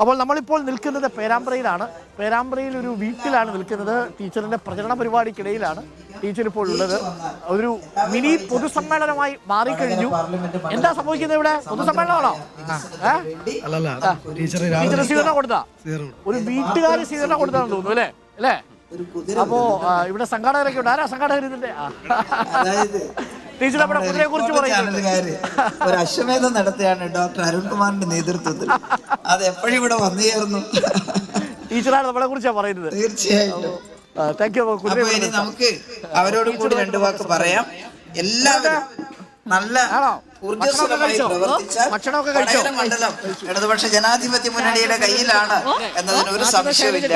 അപ്പോൾ നമ്മളിപ്പോൾ നിൽക്കുന്നത് പേരാമ്പ്രയിലാണ്. പേരാമ്പ്രയിൽ ഒരു വീട്ടിലാണ് നിൽക്കുന്നത്. ടീച്ചറിന്റെ പ്രചരണ പരിപാടിക്കിടയിലാണ് ടീച്ചർ ഇപ്പോൾ ഉള്ളത്. ഒരു മിനി പൊതുസമ്മേളനമായി മാറിക്കഴിഞ്ഞു. എന്താ സംഭവിക്കുന്നത് ഇവിടെ? പൊതുസമ്മേളനമാണോ? ടീച്ചർ സ്വീകരണം കൊടുത്താ. ഒരു വീട്ടുകാർ സ്വീകരണം കൊടുത്താന്ന് തോന്നുന്നു അല്ലേ? അല്ലേ? അപ്പോ ഇവിടെ സംഘാടകരൊക്കെ ഉണ്ട്. ആരാ സംഘാടകർ ഇതിന്റെ? അതായത് ടീച്ചർ നമ്മുടെ കുതിരയെ കുറിച്ച് പറയുന്നുണ്ട്. ഒരു അശ്വമേധം നടത്തുകയാണ് ഡോക്ടർ അരുൺകുമാറിന്റെ നേതൃത്വത്തിൽ. അത് എപ്പോഴും ഇവിടെ വന്നു ചേർന്നു. ടീച്ചറാണ് നമ്മളെ കുറിച്ചാ പറയുന്നത്. തീർച്ചയായിട്ടും. നമുക്ക് അവരോട് കൂടി രണ്ടു വാക്ക് പറയാം. എല്ലാവരും നല്ല ഭക്ഷണമൊക്കെ കഴിച്ചോ? മണ്ഡലം ഇടതുപക്ഷ ജനാധിപത്യ മുന്നണിയുടെ കയ്യിലാണ് എന്നതിന് ഒരു സംശയമില്ല.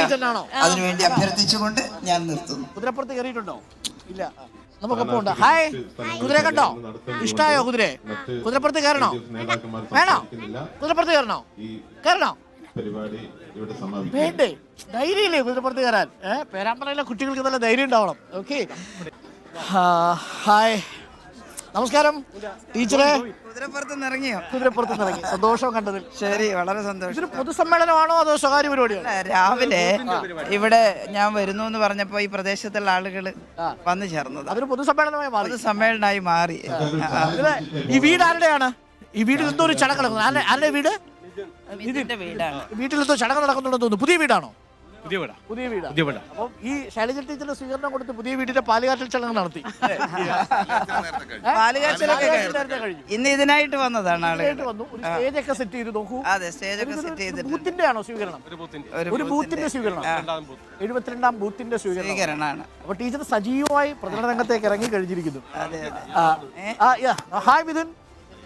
അതിനുവേണ്ടി അഭ്യർത്ഥിച്ചുകൊണ്ട് ഞാൻ നിർത്തുന്നു. കുതിരപ്പുറത്ത് കയറിയിട്ടുണ്ടോ? ഇല്ല. നമുക്കൊപ്പം ഉണ്ട്. ഹായ്. കുതിര കണ്ടോ? ഇഷ്ടായോ കുതിര കുതിരപ്പുറത്ത് കയറണോ? വേണോ? കുതിരപ്പുറത്ത് കയറണോ? കയറണോ? വേണ്ടേ. ധൈര്യമില്ലേ കുതിരപ്പുറത്ത് കയറാൻ? ഏഹ് പേരാമ്പ്രയിലെ കുട്ടികൾക്ക് നല്ല ധൈര്യം ഉണ്ടാവണം. ഓക്കെ. ഹായ്. നമസ്കാരം. ടീച്ചറെ. കുതിരപ്പുറത്ത് ഇറങ്ങിയോ? കുതിരപ്പുറത്ത് ഇറങ്ങി. സന്തോഷം കണ്ടതിൽ. ശരി വളരെ സന്തോഷം. ഇതൊരു പൊതുസമ്മേളനമാണോ അതോ സ്വകാര്യ പരിപാടിയാണോ? രാവിലെ ഇവിടെ ഞാൻ വരുന്നു എന്ന് പറഞ്ഞപ്പോ ഈ പ്രദേശത്തുള്ള ആളുകൾ വന്നു ചേർന്നത്. അതൊരു പൊതുസമ്മേളനമായി മാറി. അത് സമ്മേളനമായി മാറി. ആ, ഈ വീട് ആരുടെയാണ്? ഈ വീട് എന്തോ ഒരു ചടങ്ങ് നടക്കുന്നു. ആരുടെ ആരുടെ വീട്? വീട്ടിലെന്തോ വീടാണ്. വീട്ടിൽ എന്തോ ചടങ്ങ് നടക്കുന്നുണ്ടെന്ന് തോന്നുന്നു. പുതിയ വീടാണോ? പുതിയ വീടാ. പുതിയ വീടാ. പുതിയ വീടാ. അപ്പം ഈ ശൈലജ ടീച്ചറിന് സ്വീകരണം കൊടുത്ത് പുതിയ വീടിന്റെ പാലുകാച്ചൽ ചടങ്ങ് നടത്തി? പാലുകാച്ചലൊക്കെ കഴിഞ്ഞു. ഇന്ന് ഇതിനായിട്ട് വന്നതാണ് ആളുകൾ ഇതിനായിട്ട് വന്നു. ഒരു സ്റ്റേജ് ഒക്കെ സെറ്റ് ചെയ്ത് നോക്കൂ. അതെ സ്റ്റേജൊക്കെ സെറ്റ് ചെയ്തിട്ട് ബൂത്തിന്റെ ആണോ സ്വീകരണം? ഒരു ബൂത്തിന്റെ സ്വീകരണം. എഴുപത്തിരണ്ടാം ബൂത്തിന്റെ സ്വീകരണം. സ്വീകരണമാണ്. അപ്പൊ ടീച്ചർ സജീവമായി പ്രചരണ രംഗത്തേക്ക് ഇറങ്ങി കഴിഞ്ഞിരിക്കുന്നു. ആ, ആ, yeah. ഹായ് മിഥുൻ.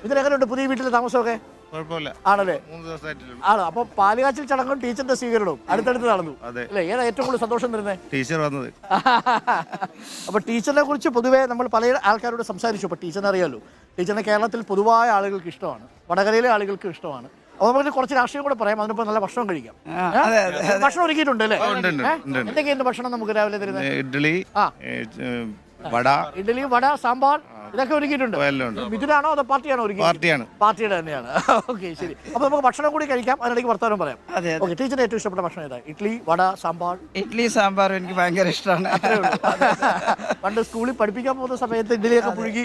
മിഥുൻ എങ്ങനെയുണ്ട് പുതിയ വീട്ടിലെ താമസമൊക്കെ? കുഴപ്പമില്ല. ആണല്ലേ? മൂന്ന് ആണ്? അപ്പൊ പാലുകാച്ചിൽ ചടങ്ങും ടീച്ചറിന്റെ സ്വീകരണവും അടുത്തടുത്ത് നടന്നു. അല്ലേ? ഏതാ ഏറ്റവും കൂടുതൽ സന്തോഷം തരുന്നത് ടീച്ചർ വന്നത്. അപ്പൊ ടീച്ചറിനെ കുറിച്ച് പൊതുവേ നമ്മൾ പല ആൾക്കാരോട് സംസാരിച്ചു. അപ്പൊ ടീച്ചറിനെ അറിയാലോ. ടീച്ചറിനെ കേരളത്തിൽ പൊതുവായ ആളുകൾക്ക് ഇഷ്ടമാണ്. വടകരയിലെ ആളുകൾക്ക് ഇഷ്ടമാണ്. അപ്പൊ നമുക്ക് കുറച്ച് രാഷ്ട്രീയം കൂടെ പറയാം. അതിനിപ്പോ നല്ല ഭക്ഷണം കഴിക്കാം. അതെ, അതെ, ഭക്ഷണം ഒരുക്കിയിട്ടുണ്ട് അല്ലേ. എന്തൊക്കെയുണ്ട് ഭക്ഷണം നമുക്ക് രാവിലെ തരുന്നത്? ഇഡ്ഡലി വട. ഇഡ്ഡലി വട സാമ്പാർ. ഇതൊക്കെ ഒരുക്കിയിട്ടുണ്ട്. മിഥുനാണോ അതോ പാർട്ടിയാണോ ഒരുക്കി പാർട്ടിയാണ്. പാർട്ടിയുടെ തന്നെയാണ്. ഓക്കെ ശരി. അപ്പൊ നമുക്ക് ഭക്ഷണം കൂടി കഴിക്കാം. അതിനിടയ്ക്ക് വർത്തമാനം പറയാം. അതെ. ഓക്കെ ടീച്ചറിന് ഏറ്റവും ഇഷ്ടപ്പെട്ട ഭക്ഷണം ഏതാ? ഇഡ്ലി വട സാമ്പാർ? ഇഡ്ലി സാമ്പാർ എനിക്ക് ഭയങ്കര ഇഷ്ടമാണ്. പണ്ട് സ്കൂളിൽ പഠിപ്പിക്കാൻ പോകുന്ന സമയത്ത് ഇഡ്ഡലിയൊക്കെ പുഴുകി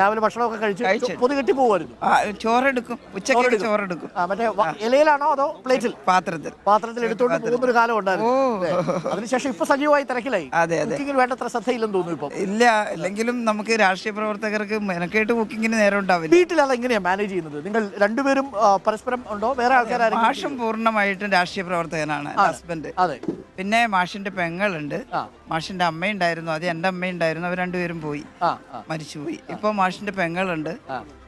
രാവിലെ ഭക്ഷണമൊക്കെ കഴിച്ച്. പൊതു കെട്ടി പോകുമായിരുന്നു ചോറെടുക്കും. ഉച്ചയ്ക്ക് ചോറെടുക്കും. മറ്റേ ഇലയിലാണോ അതോ പ്ലേറ്റിൽ? പാത്രത്തിൽ. പാത്രത്തിൽ എടുത്തോണ്ട് പോകുന്ന ഒരു കാലം ഉണ്ടായിരുന്നു. അതിനുശേഷം ഇപ്പൊ സജീവമായി തിരക്കിലായി. അതെ, അതെ. കുക്കിങ്ങിൽ വേണ്ടത്ര ശ്രദ്ധയില്ലെന്ന് തോന്നുന്നു ഇപ്പൊ. ഇല്ല ഇല്ലെങ്കിലും നമുക്ക് രാഷ്ട്രീയ പ്രവർത്തകർക്ക് മെനക്കേട്ട് ബുക്കിങ്ങിന് നേരം ഉണ്ടാവില്ല. വീട്ടിൽ എങ്ങനെയാണ് എങ്ങനെയാ മാനേജ് ചെയ്യുന്നത്? നിങ്ങൾ രണ്ടുപേരും ആ, പരസ്പരം ഉണ്ടോ? വേറെ ആൾക്കാരും മാഷും പൂർണമായിട്ടും രാഷ്ട്രീയ പ്രവർത്തകനാണ് ഹസ്ബൻഡ് അതെ. പിന്നെ മാഷിന്റെ പെങ്ങളുണ്ട്. ആ. മാഷിന്റെ അമ്മയുണ്ടായിരുന്നു. അത് എന്റെ അമ്മയുണ്ടായിരുന്നു. അവർ രണ്ടുപേരും പോയി. ആ ആ. മരിച്ചുപോയി. ഇപ്പൊ മാഷിന്റെ പെങ്ങളുണ്ട്.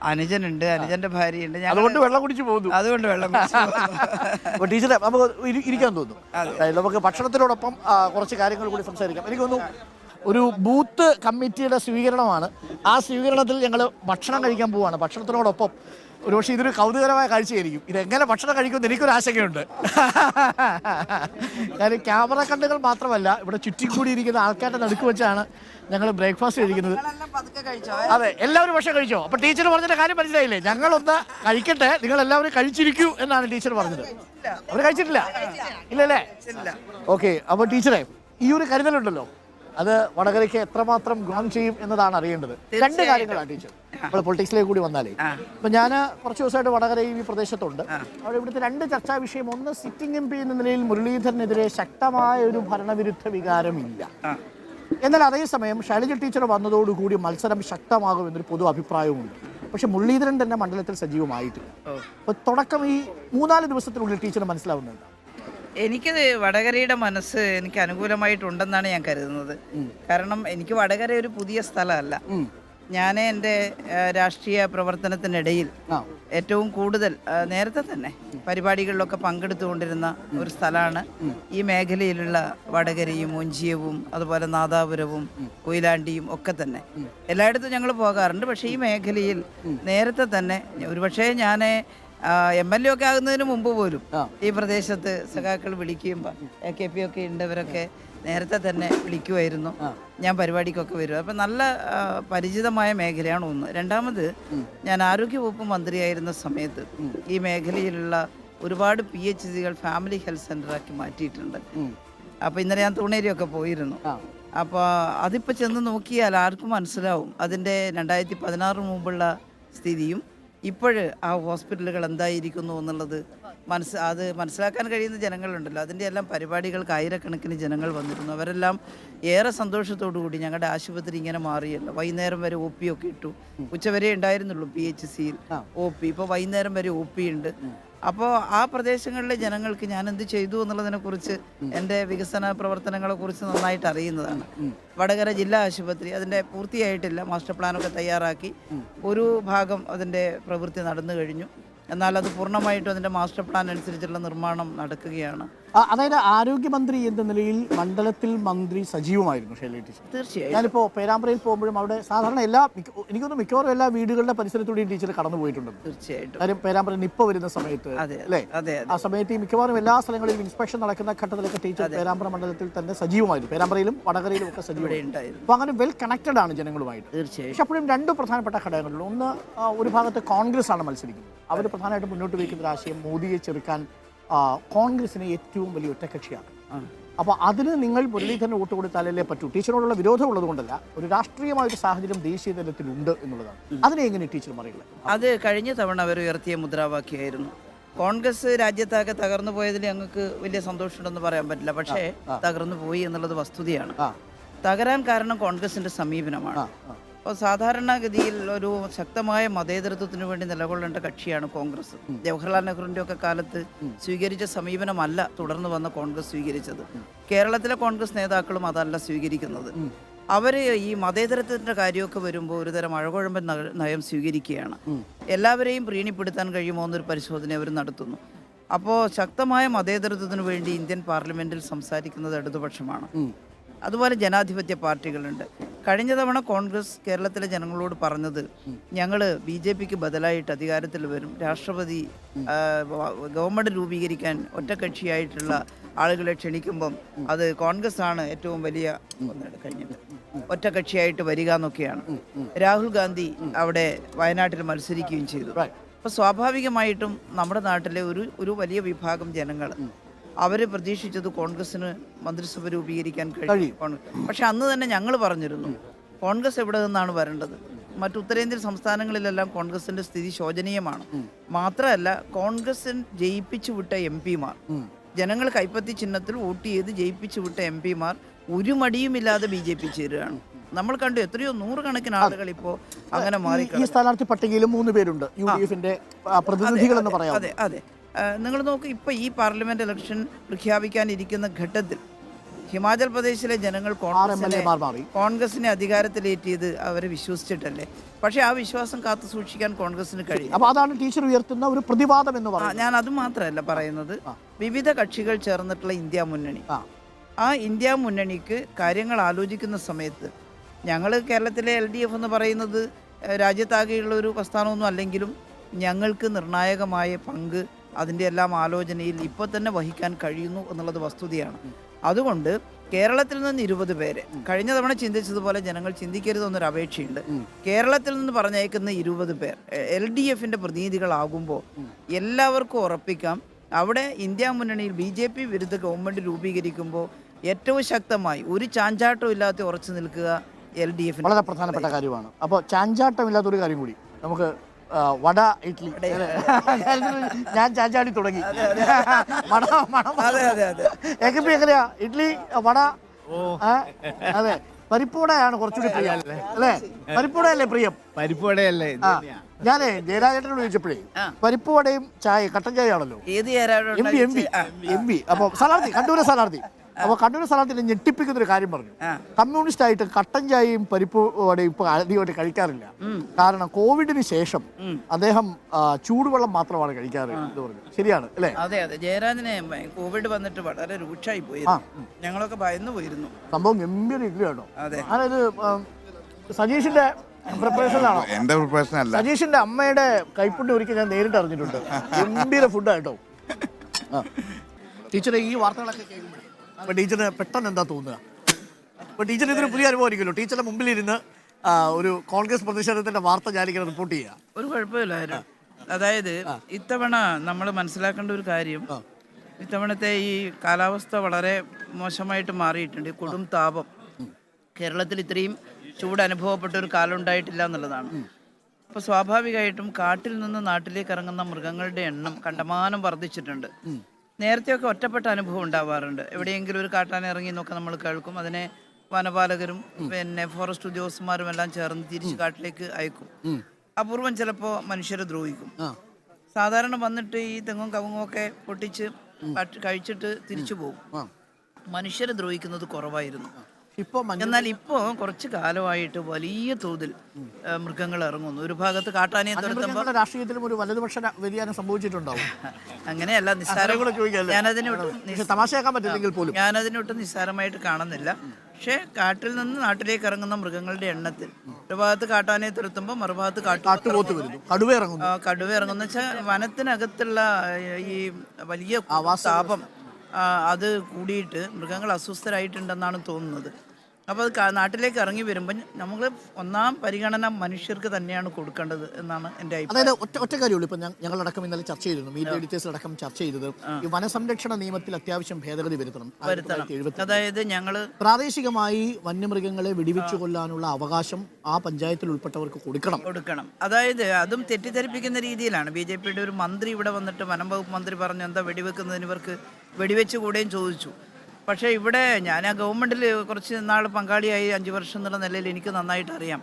അനുജനുണ്ട്. അനുജന്റെ ഭാര്യയുണ്ട്. ഉണ്ട് അതുകൊണ്ട് വെള്ളം കുടിച്ചു പോകുന്നു. അതുകൊണ്ട് വെള്ളം കുടിച്ചു പോകുന്നു. അപ്പൊ ടീച്ചറെ നമുക്ക് ഇരി- ഇരിക്കാൻ തോന്നുന്നു. അതായത് നമുക്ക് ഭക്ഷണത്തിനോടൊപ്പം ആ, കുറച്ച് കാര്യങ്ങൾ കൂടി സംസാരിക്കാം. എനിക്ക് തോന്നുന്നു ഒരു ബൂത്ത് കമ്മിറ്റിയുടെ സ്വീകരണമാണ്. ആ സ്വീകരണത്തിൽ ഞങ്ങൾ ഭക്ഷണം കഴിക്കാൻ പോവുകയാണ് ഭക്ഷണത്തിനോടൊപ്പം ഒരു പക്ഷേ ഇതൊരു കൗതുകരമായ കാഴ്ചയായിരിക്കും. ഇതെങ്ങനെ ഭക്ഷണം കഴിക്കുമെന്ന് എനിക്കൊരു ആശങ്കയുണ്ട്. കാര്യം ക്യാമറ കണ്ണുകൾ മാത്രമല്ല ഇവിടെ ചുറ്റിക്കൂടിയിരിക്കുന്ന ആൾക്കാരുടെ നടുക്ക് വെച്ചാണ് ഞങ്ങൾ ബ്രേക്ക്ഫാസ്റ്റ് കഴിക്കുന്നത്. അതെ എല്ലാവരും ഭക്ഷണം കഴിച്ചോ? അപ്പൊ ടീച്ചർ പറഞ്ഞിട്ട് കാര്യം മനസ്സിലായില്ലേ? ഞങ്ങളൊന്ന് കഴിക്കട്ടെ നിങ്ങൾ എല്ലാവരും കഴിച്ചിരിക്കൂ എന്നാണ് ടീച്ചർ പറഞ്ഞത്. അവർ കഴിച്ചിട്ടില്ല? ഇല്ലല്ലേ? ഓക്കെ അപ്പോൾ ടീച്ചറെ ഈ ഒരു കരുതലുണ്ടല്ലോ? അത് വടകരയ്ക്ക് എത്രമാത്രം ഗുണം ചെയ്യും എന്നതാണ് അറിയേണ്ടത്. രണ്ട് കാര്യങ്ങളാണ് ടീച്ചർ. നമ്മൾ പൊളിറ്റിക്സിലേക്ക് കൂടി വന്നാലേ. അപ്പൊ ഞാൻ കുറച്ച് ദിവസമായിട്ട് വടകര ഈ പ്രദേശത്തുണ്ട്. അവിടെ ഇവിടുത്തെ രണ്ട് ചർച്ചാ വിഷയം. ഒന്ന് സിറ്റിംഗ് എം പി എന്ന നിലയിൽ മുരളീധരനെതിരെ ശക്തമായ ഒരു ഭരണവിരുദ്ധ വികാരം ഇല്ല എന്നാൽ അതേസമയം ശൈലജ ടീച്ചർ വന്നതോടുകൂടി മത്സരം ശക്തമാകും എന്നൊരു പൊതു അഭിപ്രായമുണ്ട് പക്ഷെ മുരളീധരൻ തന്നെ മണ്ഡലത്തിൽ സജീവമായിട്ടില്ല. അപ്പൊ തുടക്കം ഈ മൂന്നാൽ ദിവസത്തിനുള്ളിൽ ടീച്ചർ മനസ്സിലാവുന്നുണ്ട്. എനിക്കത് വടകരയുടെ മനസ്സ് എനിക്ക് അനുകൂലമായിട്ടുണ്ടെന്നാണ് ഞാൻ കരുതുന്നത്. കാരണം എനിക്ക് വടകര ഒരു പുതിയ സ്ഥലമല്ല. ഞാൻ എന്റെ രാഷ്ട്രീയ പ്രവർത്തനത്തിനിടയിൽ. ഏറ്റവും കൂടുതൽ നേരത്തെ തന്നെ പരിപാടികളിലൊക്കെ പങ്കെടുത്തുകൊണ്ടിരുന്ന ഒരു സ്ഥലമാണ് ഈ മേഖലയിലുള്ള വടകരയും ഒഞ്ചിയവും അതുപോലെ നാദാപുരവും കൊയിലാണ്ടിയും ഒക്കെ തന്നെ. എല്ലായിടത്തും ഞങ്ങൾ പോകാറുണ്ട്. പക്ഷേ ഈ മേഖലയിൽ നേരത്തെ തന്നെ ഒരുപക്ഷേ ഞാൻ എം എൽ എ ഒക്കെ ആകുന്നതിന് മുമ്പ് പോലും ഈ പ്രദേശത്ത് സഖാക്കൾ വിളിക്കുകയും എ കെ പി ഒക്കെ ഉണ്ടവരൊക്കെ നേരത്തെ തന്നെ വിളിക്കുമായിരുന്നു ഞാൻ പരിപാടിക്കൊക്കെ വരും അപ്പം നല്ല പരിചിതമായ മേഖലയാണ് ഒന്ന്. രണ്ടാമത് ഞാൻ ആരോഗ്യവകുപ്പ് മന്ത്രിയായിരുന്ന സമയത്ത് ഈ മേഖലയിലുള്ള ഒരുപാട് പി എച്ച് സികൾ ഫാമിലി ഹെൽത്ത് സെന്ററാക്കി മാറ്റിയിട്ടുണ്ട്. അപ്പോൾ ഇന്നലെ ഞാൻ തൂണേരിയൊക്കെ പോയിരുന്നു. അപ്പോൾ അതിപ്പോൾ ചെന്ന് നോക്കിയാൽ ആർക്കും മനസ്സിലാവും. അതിന്റെ രണ്ടായിരത്തി പതിനാറ് മുമ്പുള്ള സ്ഥിതിയും ഇപ്പോഴ് ആ ഹോസ്പിറ്റലുകൾ എന്തായിരിക്കുന്നു എന്നുള്ളത് മനസ്സ് അത് മനസ്സിലാക്കാൻ കഴിയുന്ന ജനങ്ങളുണ്ടല്ലോ. അതിന്റെ എല്ലാം പരിപാടികൾക്ക് ആയിരക്കണക്കിന് ജനങ്ങൾ വന്നിരുന്നു. അവരെല്ലാം ഏറെ സന്തോഷത്തോടു കൂടി ഞങ്ങളുടെ ആശുപത്രി ഇങ്ങനെ മാറിയല്ലോ. വൈകുന്നേരം വരെ ഒ പി ഒക്കെ ഇട്ടു. ഉച്ചവരെ ഉണ്ടായിരുന്നുള്ളൂ പി എച്ച് സിയിൽ. O P. ഇപ്പോൾ വൈകുന്നേരം വരെ ഒ പി ഉണ്ട്. അപ്പോൾ ആ പ്രദേശങ്ങളിലെ ജനങ്ങൾക്ക് ഞാൻ എന്ത് ചെയ്തു എന്നുള്ളതിനെക്കുറിച്ച് എന്റെ വികസന പ്രവർത്തനങ്ങളെക്കുറിച്ച് നന്നായിട്ട് അറിയുന്നതാണ്. വടകര ജില്ലാ ആശുപത്രി അതിന്റെ പൂർത്തിയായിട്ടില്ല മാസ്റ്റർ പ്ലാനൊക്കെ തയ്യാറാക്കി. ഒരു ഭാഗം അതിന്റെ പ്രവൃത്തി നടന്നു കഴിഞ്ഞു. എന്നാൽ അത് പൂർണമായിട്ടും അതിന്റെ മാസ്റ്റർ പ്ലാൻ അനുസരിച്ചുള്ള നിർമ്മാണം നടക്കുകയാണ്. അതായത് ആരോഗ്യമന്ത്രി എന്ന നിലയിൽ മണ്ഡലത്തിൽ മന്ത്രി സജീവമായിരുന്നു ഷൈല ടീച്ചർ. തീർച്ചയായും. ഞാനിപ്പോ പേരാമ്പ്രയിൽ പോകുമ്പോഴും അവിടെ സാധാരണ എല്ലാ എനിക്കൊന്നും എനിക്ക് മിക്കവാറും എല്ലാ വീടുകളുടെ പരിസരത്തൂടെയും ടീച്ചർ കടന്നു പോയിട്ടുണ്ട് തീർച്ചയായിട്ടും. കാര്യം പേരാമ്പ്ര നിപ്പ വരുന്ന സമയത്ത് അല്ലേ? ആ സമയത്ത് മിക്കവാറും എല്ലാ സ്ഥലങ്ങളിലും ഇൻസ്പെക്ഷൻ നടക്കുന്ന ഘട്ടത്തിലൊക്കെ ടീച്ചർ പേരാമ്പ്ര മണ്ഡലത്തിൽ തന്നെ സജീവമായിരുന്നു. പേരാമ്പ്രയിലും വടകരയിലും ഒക്കെ സജീവമായിരുന്നു. അപ്പൊ അങ്ങനെ വെൽ കണക്റ്റഡ് ആണ് ജനങ്ങളുമായിട്ട്. തീർച്ചയായും. പക്ഷെ അപ്പോഴും രണ്ട് പ്രധാനപ്പെട്ട ഘടകങ്ങളുണ്ട് ഒന്ന് ഒരു ഭാഗത്ത് കോൺഗ്രസ് ആണ് മത്സരിക്കുന്നത്. അവർ പ്രധാനമായിട്ടും മുന്നോട്ട് വയ്ക്കുന്ന ഒരു ആശയം മോദിയെ ചെറുക്കാൻ കോൺഗ്രസിനെ ഏറ്റവും വലിയ ഒറ്റക്കക്ഷിയാണ്. അപ്പോൾ അതിന് നിങ്ങൾ മുരളീധരന് വോട്ട് കൊടുത്താലല്ലേ പറ്റൂ? ടീച്ചറോടുള്ള വിരോധം ഉള്ളതുകൊണ്ടല്ല ഒരു രാഷ്ട്രീയമായ ഒരു സാഹചര്യം ദേശീയ തലത്തിലുണ്ട് എന്നുള്ളതാണ്. അതിനെ എങ്ങനെ ടീച്ചർ മറിയുള്ളത് അത് കഴിഞ്ഞ തവണ അവർ ഉയർത്തിയ മുദ്രാവാക്യമായിരുന്നു. കോൺഗ്രസ് രാജ്യത്താകെ തകർന്നു പോയതിൽ ഞങ്ങൾക്ക് വലിയ സന്തോഷമുണ്ടെന്ന് പറയാൻ പറ്റില്ല. പക്ഷേ തകർന്നു പോയി എന്നുള്ളത് വസ്തുതയാണ്. തകരാൻ കാരണം കോൺഗ്രസിന്റെ സമീപനമാണ്. അപ്പോൾ സാധാരണഗതിയിൽ ഒരു ശക്തമായ മതേതരത്വത്തിന് വേണ്ടി നിലകൊള്ളേണ്ട കക്ഷിയാണ് കോൺഗ്രസ്. ജവഹർലാൽ നെഹ്റുവിന്റെ ഒക്കെ കാലത്ത് സ്വീകരിച്ച സമീപനമല്ല തുടർന്ന് വന്ന കോൺഗ്രസ് സ്വീകരിച്ചത്. കേരളത്തിലെ കോൺഗ്രസ് നേതാക്കളും അതല്ല സ്വീകരിക്കുന്നത്. അവർ ഈ മതേതരത്വത്തിന്റെ കാര്യമൊക്കെ വരുമ്പോൾ ഒരുതരം അഴകുഴമ്പൻ നയം സ്വീകരിക്കുകയാണ്. എല്ലാവരെയും പ്രീണിപ്പെടുത്താൻ കഴിയുമോ എന്നൊരു പരിശോധന അവർ നടത്തുന്നു. അപ്പോൾ ശക്തമായ മതേതരത്വത്തിന് വേണ്ടി ഇന്ത്യൻ പാർലമെന്റിൽ സംസാരിക്കുന്നത് ഇടതുപക്ഷമാണ്. അതുപോലെ ജനാധിപത്യ പാർട്ടികളുണ്ട്. കഴിഞ്ഞ തവണ കോൺഗ്രസ് കേരളത്തിലെ ജനങ്ങളോട് പറഞ്ഞത് ഞങ്ങൾ ബി ജെ പിക്ക് ബദലായിട്ട് അധികാരത്തിൽ വരും. രാഷ്ട്രപതി ഗവൺമെന്റ് രൂപീകരിക്കാൻ ഒറ്റക്കക്ഷിയായിട്ടുള്ള ആളുകളെ ക്ഷണിക്കുമ്പം അത് കോൺഗ്രസ് ആണ് ഏറ്റവും വലിയ കഴിഞ്ഞത്. ഒറ്റക്കക്ഷിയായിട്ട് വരിക എന്നൊക്കെയാണ്. രാഹുൽ ഗാന്ധി അവിടെ വയനാട്ടിൽ മത്സരിക്കുകയും ചെയ്തു. അപ്പൊ സ്വാഭാവികമായിട്ടും നമ്മുടെ നാട്ടിലെ ഒരു ഒരു വലിയ വിഭാഗം ജനങ്ങൾ അവർ പ്രതീക്ഷിച്ചത് കോൺഗ്രസിന് മന്ത്രിസഭ രൂപീകരിക്കാൻ കഴിയും. പക്ഷെ അന്ന് തന്നെ ഞങ്ങൾ പറഞ്ഞിരുന്നു കോൺഗ്രസ് എവിടെ നിന്നാണ് വരേണ്ടത്? മറ്റു ഉത്തരേന്ത്യൻ സംസ്ഥാനങ്ങളിലെല്ലാം കോൺഗ്രസിന്റെ സ്ഥിതി ശോചനീയമാണ്. മാത്രമല്ല കോൺഗ്രസ് ജയിപ്പിച്ചു വിട്ട എം പിമാർ ജനങ്ങൾ കൈപ്പത്തി ചിഹ്നത്തിൽ വോട്ട് ചെയ്ത് ജയിപ്പിച്ചു വിട്ട എം പിമാർ ഒരു മടിയുമില്ലാതെ ബി ജെ പി ചേരുകയാണ്. നമ്മൾ കണ്ടു എത്രയോ നൂറുകണക്കിന് ആളുകൾ ഇപ്പോ അങ്ങനെ മാറി ഈ സ്ഥാനാർത്ഥി പട്ടികയിൽ മൂന്ന് പേരുണ്ട് യു ഡി എഫിന്റെ പ്രതിനിധികൾ എന്ന് പറയാം അതെ അതെ. നിങ്ങൾ നോക്കൂ ഇപ്പോൾ ഈ പാർലമെന്റ് ഇലക്ഷൻ പ്രഖ്യാപിക്കാനിരിക്കുന്ന ഘട്ടത്തിൽ ഹിമാചൽ പ്രദേശിലെ ജനങ്ങൾ കോൺഗ്രസിനെ കോൺഗ്രസിനെ അധികാരത്തിലേറ്റിയത് അവരെ വിശ്വസിച്ചിട്ടല്ലേ? പക്ഷേ ആ വിശ്വാസം കാത്തു സൂക്ഷിക്കാൻ കോൺഗ്രസിന് കഴിയും. അപ്പോൾ അതാണ് ടീച്ചർ ഉയർത്തുന്ന ഒരു പ്രതിവാദം എന്ന് പറയുന്നത്. ഞാൻ അത് മാത്രമല്ല പറയുന്നത്. വിവിധ കക്ഷികൾ ചേർന്നിട്ടുള്ള ഇന്ത്യ മുന്നണി. ആ. ഇന്ത്യ മുന്നണിക്ക് കാര്യങ്ങൾ ആലോചിക്കുന്ന സമയത്ത് ഞങ്ങൾ കേരളത്തിലെ എൽ ഡി എഫ് എന്ന് പറയുന്നത് രാജ്യത്താകെയുള്ള ഒരു പ്രസ്ഥാനമൊന്നും അല്ലെങ്കിലും ഞങ്ങൾക്ക് നിർണായകമായ പങ്ക് അതിന്റെ എല്ലാം ആലോചനയിൽ ഇപ്പോൾ തന്നെ വഹിക്കാൻ കഴിയുന്നു എന്നുള്ളത് വസ്തുതയാണ്. അതുകൊണ്ട് കേരളത്തിൽ നിന്ന് ഇരുപത് പേര് കഴിഞ്ഞ തവണ ചിന്തിച്ചതുപോലെ ജനങ്ങൾ ചിന്തിക്കരുതെന്നൊരു അപേക്ഷയുണ്ട്. കേരളത്തിൽ നിന്ന് പറഞ്ഞേക്കുന്ന ഇരുപത് പേർ എൽ ഡി എഫിന്റെ പ്രതിനിധികളാകുമ്പോൾ എല്ലാവർക്കും ഉറപ്പിക്കാം അവിടെ ഇന്ത്യ മുന്നണിയിൽ ബി ജെ പി വിരുദ്ധ ഗവൺമെന്റ് രൂപീകരിക്കുമ്പോൾ ഏറ്റവും ശക്തമായി ഒരു ചാഞ്ചാട്ടവും ഇല്ലാതെ ഉറച്ചു നിൽക്കുക എൽ ഡി എഫിന് വളരെ പ്രധാനപ്പെട്ട കാര്യമാണ്. അപ്പോൾ ചാഞ്ചാട്ടം ഇല്ലാത്തൊരു കാര്യം കൂടി നമുക്ക് വട ഇഡ്ലി. ഞാൻ ചാഞ്ചാടി തുടങ്ങി. വട മണം ഏകപ്പി എങ്ങനെയാ? ഇഡ്ലി വട? അതെ. പരിപ്പുവടയാണ് കുറച്ചുകൂടി പ്രിയം. അല്ലേ? പരിപ്പുവടയല്ലേ പ്രിയം? പരിപ്പുവടയല്ലേ? ഞാനേ ജയരാജേട്ടനോട് ചോദിച്ചപ്പോഴേ പരിപ്പുവടയും ചായ കട്ടൻ ചായ ആണല്ലോ M P M P. M P. അപ്പൊ സ്ഥാനാർത്ഥി കണ്ടൂരെ സ്ഥാനാർത്ഥി അപ്പൊ കണ്ണൂർ സ്ഥാനാർത്ഥി ഞെട്ടിപ്പിക്കുന്ന ഒരു കാര്യം പറഞ്ഞു. കമ്മ്യൂണിസ്റ്റ് ആയിട്ട് കട്ടൻ ചായയും പരിപ്പ് വടയും ഇപ്പൊ അധികമായിട്ട് കഴിക്കാറില്ല. കാരണം കോവിഡിന് ശേഷം അദ്ദേഹം ചൂടുവെള്ളം മാത്രമാണ് കഴിക്കാറ് എന്ന് പറഞ്ഞു. ശരിയാണ് അല്ലേ? അതെ അതെ. ജയരാജനെ കോവിഡ് വന്നിട്ട് വളരെ രൂക്ഷമായി പോയി. ഞങ്ങളൊക്കെ ഭയന്നു പോയിരുന്നു. സംഭവം ഗംഭീര അതെ. അതായത് സജീഷിന്റെ പ്രിപ്പറേഷൻ ആണോ? എന്റെ പ്രിപ്പറേഷൻ അല്ല. സജീഷിന്റെ അമ്മയുടെ കൈപ്പുണ്യം ഒരിക്കൽ ഞാൻ നേരിട്ട് അറിഞ്ഞിട്ടുണ്ട് ഗംഭീര ഫുഡായിട്ടോ ടീച്ചറെ ഈ വാർത്തകളൊക്കെ കേൾക്കുമ്പോൾ അപ്പൊ ടീച്ചറിന് പെട്ടെന്ന് എന്താ തോന്നുക? അപ്പൊ ടീച്ചർ ഇതിന് പുതിയ അനുഭവമായിരിക്കുമല്ലോ ടീച്ചറുടെ മുമ്പിലിരുന്ന് ആ, ഒരു കോൺഗ്രസ് പ്രതിഷേധത്തിന്റെ വാർത്ത ഞാനിങ്ങനെ റിപ്പോർട്ട് ചെയ്യുക. ഒരു കുഴപ്പമില്ലായിരുന്നു. അതായത് ഇത്തവണ നമ്മൾ മനസ്സിലാക്കേണ്ട ഒരു കാര്യം ഇത്തവണത്തെ ഈ കാലാവസ്ഥ വളരെ മോശമായിട്ട് മാറിയിട്ടുണ്ട്. ഈ കൊടും താപം. കേരളത്തിൽ ഇത്രയും ചൂട് അനുഭവപ്പെട്ട ഒരു കാലം ഉണ്ടായിട്ടില്ല എന്നുള്ളതാണ്. അപ്പോൾ സ്വാഭാവികമായിട്ടും കാട്ടിൽ നിന്ന് നാട്ടിലേക്ക് ഇറങ്ങുന്ന മൃഗങ്ങളുടെ എണ്ണം കണ്ടമാനം വർദ്ധിച്ചിട്ടുണ്ട്. നേരത്തെയൊക്കെ ഒറ്റപ്പെട്ട അനുഭവം ഉണ്ടാവാറുണ്ട്. എവിടെയെങ്കിലും ഒരു കാട്ടാന ഇറങ്ങി എന്നൊക്കെ നമ്മൾ കേൾക്കും. അതിനെ വനപാലകരും പിന്നെ ഫോറസ്റ്റ് ഉദ്യോഗസ്ഥന്മാരും എല്ലാം ചേർന്ന് തിരിച്ച് കാട്ടിലേക്ക് അയക്കും. അപൂർവം ചിലപ്പോൾ മനുഷ്യരെ ദ്രോഹിക്കും. സാധാരണ വന്നിട്ട് ഈ തെങ്ങും കവുങ്ങും ഒക്കെ പൊട്ടിച്ച് കഴിച്ചിട്ട് തിരിച്ചു പോകും. മനുഷ്യരെ ദ്രോഹിക്കുന്നത് കുറവായിരുന്നു. ഇപ്പൊ എന്നാൽ ഇപ്പോ കുറച്ച് കാലമായിട്ട് വലിയ തോതിൽ മൃഗങ്ങൾ ഇറങ്ങുന്നു. ഒരു ഭാഗത്ത് കാട്ടാനയെ തുരത്തുമ്പോൾ രാഷ്ട്രീയത്തിലും ഒരു വലതുപക്ഷ വ്യതിയാനം സംഭവിച്ചിട്ടുണ്ടാവും. അങ്ങനെയല്ല നിസ്സാരം കൂടെ ചോദിക്കാല്ലേ? ഞാനതിനൊട്ടും പക്ഷെ തമാശയാക്കാൻ പറ്റില്ലെങ്കിൽ പോലും. ഞാനതിനൊട്ടും നിസ്സാരമായിട്ട് കാണുന്നില്ല. പക്ഷേ കാട്ടിൽ നിന്ന് നാട്ടിലേക്ക് ഇറങ്ങുന്ന മൃഗങ്ങളുടെ എണ്ണത്തിൽ ഒരു ഭാഗത്ത് കാട്ടാനയെ തുരത്തുമ്പോൾ മറുഭാഗത്ത് കാട്ടു കാട്ടുപോത്ത് വരുന്നു. കടുവ ഇറങ്ങുന്നു. കടുവ ഇറങ്ങുന്ന. വെച്ചാൽ വനത്തിനകത്തുള്ള ഈ വലിയ താപം അത് കൂടിയിട്ട് മൃഗങ്ങൾ അസ്വസ്ഥരായിട്ടുണ്ടെന്നാണ് തോന്നുന്നത്. അപ്പോൾ അത് നാട്ടിലേക്ക് ഇറങ്ങി വരുമ്പോൾ നമ്മൾ ഒന്നാം പരിഗണന മനുഷ്യർക്ക് തന്നെയാണ് കൊടുക്കേണ്ടത് എന്നാണ് എന്റെ അഭിപ്രായം. അതായത് ഒറ്റ ഒറ്റ കാര്യമുള്ളൂ. ഇപ്പം ഞങ്ങളടക്കം ഇന്നലെ ചർച്ച ചെയ്തിരുന്നു. മീഡിയ എഡിറ്റേഴ്സിലടക്കം ചർച്ച ചെയ്തത് ഈ വനസംരക്ഷണ നിയമത്തിൽ അത്യാവശ്യം ഭേദഗതി വരുത്തണം. അതായത് ഞങ്ങൾ പ്രാദേശികമായി വന്യമൃഗങ്ങളെ വെടിവെച്ചു കൊല്ലാനുള്ള അവകാശം ആ പഞ്ചായത്തിൽ ഉൾപ്പെട്ടവർക്ക് കൊടുക്കണം. കൊടുക്കണം. അതായത് അതും തെറ്റിദ്ധരിപ്പിക്കുന്ന രീതിയിലാണ്. ബി ജെ പിയുടെ ഒരു മന്ത്രി ഇവിടെ വന്നിട്ട് വനം വകുപ്പ് മന്ത്രി പറഞ്ഞു എന്താ വെടിവെക്കുന്നതിന് ഇവർക്ക് വെടിവെച്ച് കൂടെയും ചോദിച്ചു. പക്ഷേ ഇവിടെ ഞാൻ ആ ഗവൺമെന്റിൽ കുറച്ച് നാൾ പങ്കാളിയായി അഞ്ച് വർഷം എന്നുള്ള നിലയിൽ എനിക്ക് നന്നായിട്ട് അറിയാം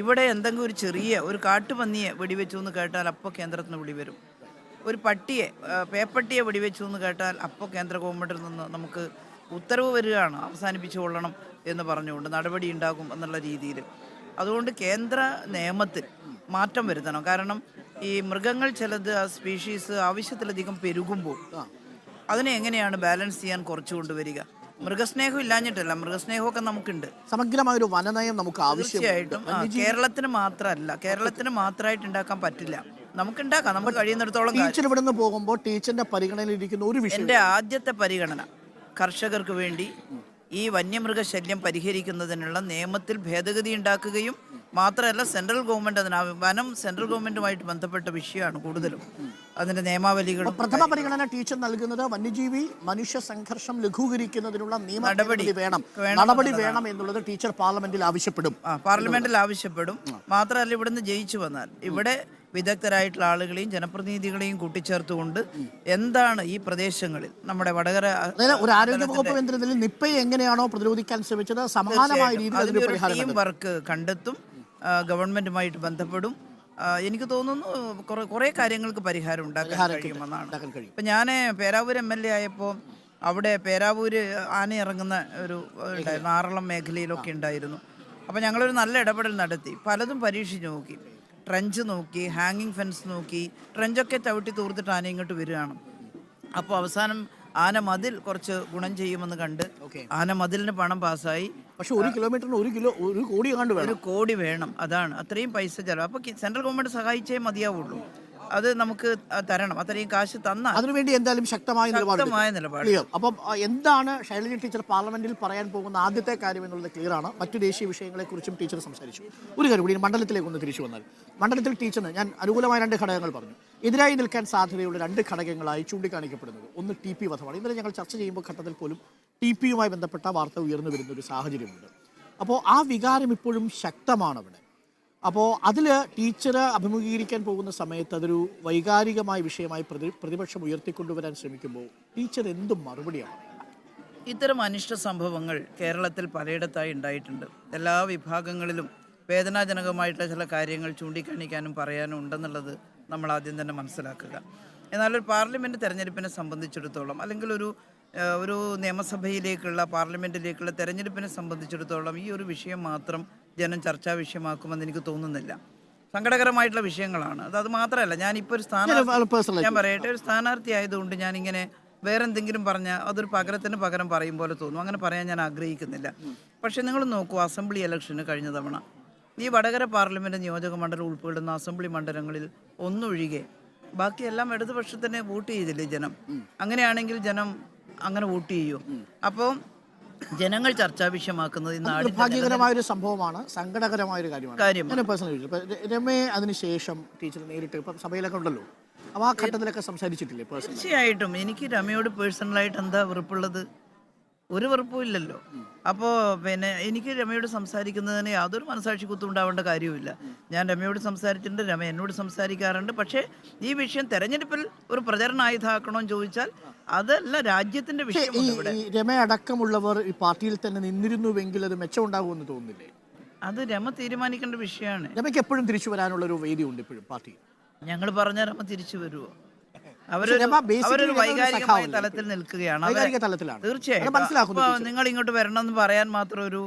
ഇവിടെ എന്തെങ്കിലും ഒരു ചെറിയ ഒരു കാട്ടുപന്നിയെ വെടിവെച്ചു എന്ന് കേട്ടാൽ അപ്പോൾ കേന്ദ്രത്തിന് വിളി വരും ഒരു പട്ടിയെ പേപ്പട്ടിയെ വെടിവെച്ചു എന്ന് കേട്ടാൽ അപ്പോൾ കേന്ദ്ര ഗവൺമെന്റിൽ നിന്ന് നമുക്ക് ഉത്തരവ് വരികയാണ്. അവസാനിപ്പിച്ചു കൊള്ളണം എന്ന് പറഞ്ഞുകൊണ്ട് നടപടി ഉണ്ടാകും എന്നുള്ള രീതിയിൽ. അതുകൊണ്ട് കേന്ദ്ര നിയമത്തിൽ മാറ്റം വരുത്തണം. കാരണം ഈ മൃഗങ്ങൾ ചിലത് ആ സ്പീഷീസ് ആവശ്യത്തിലധികം പെരുകുമ്പോൾ അതിനെ എങ്ങനെയാണ് ബാലൻസ് ചെയ്യാൻ കുറച്ചു കൊണ്ടുവരിക? മൃഗസ്നേഹം ഇല്ലാഞ്ഞിട്ടല്ല മൃഗസ്നേഹമൊക്കെ നമുക്കുണ്ട്. സമഗ്രമായ ഒരു വനനയം നമുക്ക് ആവശ്യമുണ്ട്. തീർച്ചയായിട്ടും. ആ, കേരളത്തിന് മാത്രമല്ല കേരളത്തിന് മാത്രമായിട്ട് ഉണ്ടാക്കാൻ പറ്റില്ല. നമുക്ക് ഉണ്ടാക്കാം നമുക്ക് കഴിയുന്നിടത്തോളം. ടീച്ചർ നിന്ന് പോകുമ്പോൾ ടീച്ചറിന്റെ പരിഗണനയിലിരിക്കുന്ന ഒരു വിഷയം. എന്റെ ആദ്യത്തെ പരിഗണന കർഷകർക്ക് വേണ്ടി ഈ വന്യമൃഗശല്യം പരിഹരിക്കുന്നതിനുള്ള നിയമത്തിൽ ഭേദഗതി ഉണ്ടാക്കുകയും മാത്രമല്ല സെൻട്രൽ ഗവൺമെന്റ് അതിന് വനം സെൻട്രൽ ഗവൺമെന്റുമായിട്ട് ബന്ധപ്പെട്ട വിഷയമാണ് കൂടുതലും. അതിന്റെ നിയമാവലികൾ പ്രഥമ പരിഗണന ടീച്ചർ നൽകുന്നത് വന്യജീവി മനുഷ്യ സംഘർഷം ലഘൂകരിക്കുന്നതിനുള്ള നിയമ നടപടി വേണം. നടപടി വേണം എന്നുള്ളത് ടീച്ചർ പാർലമെന്റിൽ ആവശ്യപ്പെടും. പാർലമെന്റിൽ ആവശ്യപ്പെടും. മാത്രമല്ല ഇവിടുന്ന് ജയിച്ചു വന്നാൽ ഇവിടെ വിദഗ്ധരായിട്ടുള്ള ആളുകളെയും ജനപ്രതിനിധികളെയും കൂട്ടിച്ചേർത്തുകൊണ്ട് എന്താണ് ഈ പ്രദേശങ്ങളിൽ നമ്മുടെ വടകര ഒരു ആരോഗ്യ വകുപ്പ് കേന്ദ്രത്തിൽ നിപ്പയെ എങ്ങനെയാണോ പ്രതിരോധിക്കാൻ ശ്രമിച്ചത്? സമാനമായ രീതിയിൽ ടീം വർക്ക് കണ്ടെത്തും. ഗവൺമെന്റുമായിട്ട് ബന്ധപ്പെടും. എനിക്ക് തോന്നുന്നു കുറെ കുറേ കാര്യങ്ങൾക്ക് പരിഹാരം ഉണ്ടാക്കാൻ കഴിയുമെന്നാണ്. ഇപ്പൊ ഞാൻ പേരാവൂർ എം എൽ എ ആയപ്പോൾ അവിടെ പേരാവൂര് ആന ഇറങ്ങുന്ന ഒരു ഉണ്ടായിരുന്നു. ആറളം മേഖലയിലൊക്കെ ഉണ്ടായിരുന്നു. അപ്പോൾ ഞങ്ങളൊരു നല്ല ഇടപെടൽ നടത്തി. പലതും പരീക്ഷിച്ച് നോക്കി. ട്രെഞ്ച് നോക്കി ഹാങ്ങിങ് ഫെൻസ് നോക്കി ട്രെഞ്ചൊക്കെ ചവിട്ടി തൂർത്തിട്ട് ആന ഇങ്ങോട്ട് വരികയാണ്. അപ്പോൾ അവസാനം ആന മതിൽ കുറച്ച് ഗുണം ചെയ്യുമെന്ന് കണ്ട് ആന മതിലിന് പണം പാസ്സായി. പക്ഷെ ഒരു കിലോമീറ്ററിന് ഒരു കിലോ ഒരു കോടി കണ്ട് ഒരു കോടി വേണം. അതാണ്. അത്രയും പൈസ ചെലവ്. അപ്പോൾ സെൻട്രൽ ഗവൺമെന്റ് സഹായിച്ചേ മതിയാവുള്ളൂ. അത് നമുക്ക് തരണം. അത്രയും കാശ് തന്നാൽ അതിനുവേണ്ടി എന്തായാലും ശക്തമായ ശക്തമായ നിലപാട്. അപ്പം എന്താണ് ശൈലജ ടീച്ചർ പാർലമെന്റിൽ പറയാൻ പോകുന്ന ആദ്യത്തെ കാര്യം എന്നുള്ളത് ക്ലിയർ ആണ്. മറ്റു ദേശീയ വിഷയങ്ങളെ കുറിച്ചും ടീച്ചർ സംസാരിച്ചു. ഒരു കാര്യം കൂടി മണ്ഡലത്തിലേക്ക് ഒന്ന് തിരിച്ചു വന്നാൽ. മണ്ഡലത്തിൽ ടീച്ചറിന് ഞാൻ അനുകൂലമായ രണ്ട് ഘടകങ്ങൾ പറഞ്ഞു. എതിരായി നിൽക്കാൻ സാധ്യതയുള്ള രണ്ട് ഘടകങ്ങളായി ചൂണ്ടിക്കാണിക്കപ്പെടുന്നത്. ഒന്ന് ടി പി വധമാണ്. ഇന്നലെ ഞങ്ങൾ ചർച്ച ചെയ്യുമ്പോൾ ഘട്ടത്തിൽ പോലും ടി പിയുമായി ബന്ധപ്പെട്ട വാർത്ത ഉയർന്നു വരുന്ന ഒരു സാഹചര്യമുണ്ട്. അപ്പോൾ ആ വികാരം ഇപ്പോഴും ശക്തമാണ് അവിടെ അപ്പോൾ അതിൽ ടീച്ചർ അഭിമുഖീകരിക്കാൻ പോകുന്ന സമയത്ത് അതൊരു വൈകാരികമായ വിഷയമായി പ്രതി പ്രതിപക്ഷം ഉയർത്തിക്കൊണ്ടുവരാൻ ശ്രമിക്കുമ്പോൾ ടീച്ചർ എന്തും മറുപടിയാണ്? ഇത്തരം അനിഷ്ട സംഭവങ്ങൾ കേരളത്തിൽ പലയിടത്തായി ഉണ്ടായിട്ടുണ്ട്. എല്ലാ വിഭാഗങ്ങളിലും വേദനാജനകമായിട്ടുള്ള ചില കാര്യങ്ങൾ ചൂണ്ടിക്കാണിക്കാനും പറയാനും ഉണ്ടെന്നുള്ളത് നമ്മൾ ആദ്യം തന്നെ മനസ്സിലാക്കുക. എന്നാൽ ഒരു പാർലമെന്റ് തെരഞ്ഞെടുപ്പിനെ സംബന്ധിച്ചിടത്തോളം അല്ലെങ്കിൽ ഒരു ഒരു നിയമസഭയിലേക്കുള്ള പാർലമെന്റിലേക്കുള്ള തെരഞ്ഞെടുപ്പിനെ സംബന്ധിച്ചിടത്തോളം ഈ ഒരു വിഷയം മാത്രം ജനം ചർച്ചാ വിഷയമാക്കുമെന്ന് എനിക്ക് തോന്നുന്നില്ല. സങ്കടകരമായിട്ടുള്ള വിഷയങ്ങളാണ്. അത് അത് മാത്രമല്ല ഞാനിപ്പോൾ ഒരു സ്ഥാനാർത്ഥി ഞാൻ പറയട്ടെ ഒരു സ്ഥാനാർത്ഥി ആയതുകൊണ്ട് ഞാനിങ്ങനെ ഇങ്ങനെ വേറെ എന്തെങ്കിലും പറഞ്ഞാൽ അതൊരു പകരത്തിന് പകരം പറയും പോലെ തോന്നും. അങ്ങനെ പറയാൻ ഞാൻ ആഗ്രഹിക്കുന്നില്ല. പക്ഷേ നിങ്ങൾ നോക്കൂ അസംബ്ലി ഇലക്ഷന് കഴിഞ്ഞ തവണ ഈ വടകര പാർലമെന്റ് നിയോജക മണ്ഡലം ഉൾപ്പെടുന്ന അസംബ്ലി മണ്ഡലങ്ങളിൽ ഒന്നൊഴികെ ബാക്കിയെല്ലാം ഇടതുപക്ഷത്തിന് വോട്ട് ചെയ്തില്ലേ ജനം? അങ്ങനെയാണെങ്കിൽ ജനം അങ്ങനെ വോട്ട് ചെയ്യൂ? അപ്പോൾ ജനങ്ങൾ ചർച്ചാ വിഷയമാക്കുന്നത് ഈ നിർഭാഗ്യകരമായ ഒരു സംഭവമാണ് സങ്കടകരമായ ഒരു കാര്യമാണ്. ഞാൻ പേഴ്സണൽ രമയെ അതിനുശേഷം ടീച്ചർ നേരിട്ട് ഇപ്പം സഭയിലൊക്കെ ഉണ്ടല്ലോ. അപ്പോൾ ആ ഘട്ടത്തിലൊക്കെ സംസാരിച്ചിട്ടില്ലേ തീർച്ചയായിട്ടും. എനിക്ക് രമയോട് പേഴ്സണലായിട്ട് എന്താ വെറുപ്പുള്ളത്? ഒരു വെറുപ്പും ഇല്ലല്ലോ. അപ്പോൾ പിന്നെ എനിക്ക് രമയോട് സംസാരിക്കുന്നതിന് യാതൊരു മനസാക്ഷി കുത്തുണ്ടാവേണ്ട കാര്യവുമില്ല. ഞാൻ രമയോട് സംസാരിച്ചിട്ടുണ്ട് രമ എന്നോട് സംസാരിക്കാറുണ്ട്. പക്ഷേ ഈ വിഷയം തെരഞ്ഞെടുപ്പിൽ ഒരു പ്രചരണ ആയുധമാക്കണമെന്ന് ചോദിച്ചാൽ അതല്ല രാജ്യത്തിന്റെ വിഷയം രമ അടക്കമുള്ളവർ ഈ പാർട്ടിയിൽ തന്നെ നിന്നിരുന്നുവെങ്കിൽ അത് മെച്ചമുണ്ടാകുമെന്ന് തോന്നുന്നില്ലേ? അത് രമ തീരുമാനിക്കേണ്ട വിഷയമാണ്. രമയ്ക്ക് എപ്പോഴും തിരിച്ചു വരാനുള്ള ഒരു വേദിയുണ്ട് ഇപ്പോഴും പാർട്ടി ഞങ്ങൾ പറഞ്ഞ രമ തിരിച്ചു വരുമോ അവരൊരു വൈകാരികമായ തലത്തിൽ നിൽക്കുകയാണ്. വൈകാരിക തലത്തിലാണ്. തീർച്ചയായും നിങ്ങൾ ഇങ്ങോട്ട് വരണം എന്ന് പറയാൻ മാത്രം ഒരു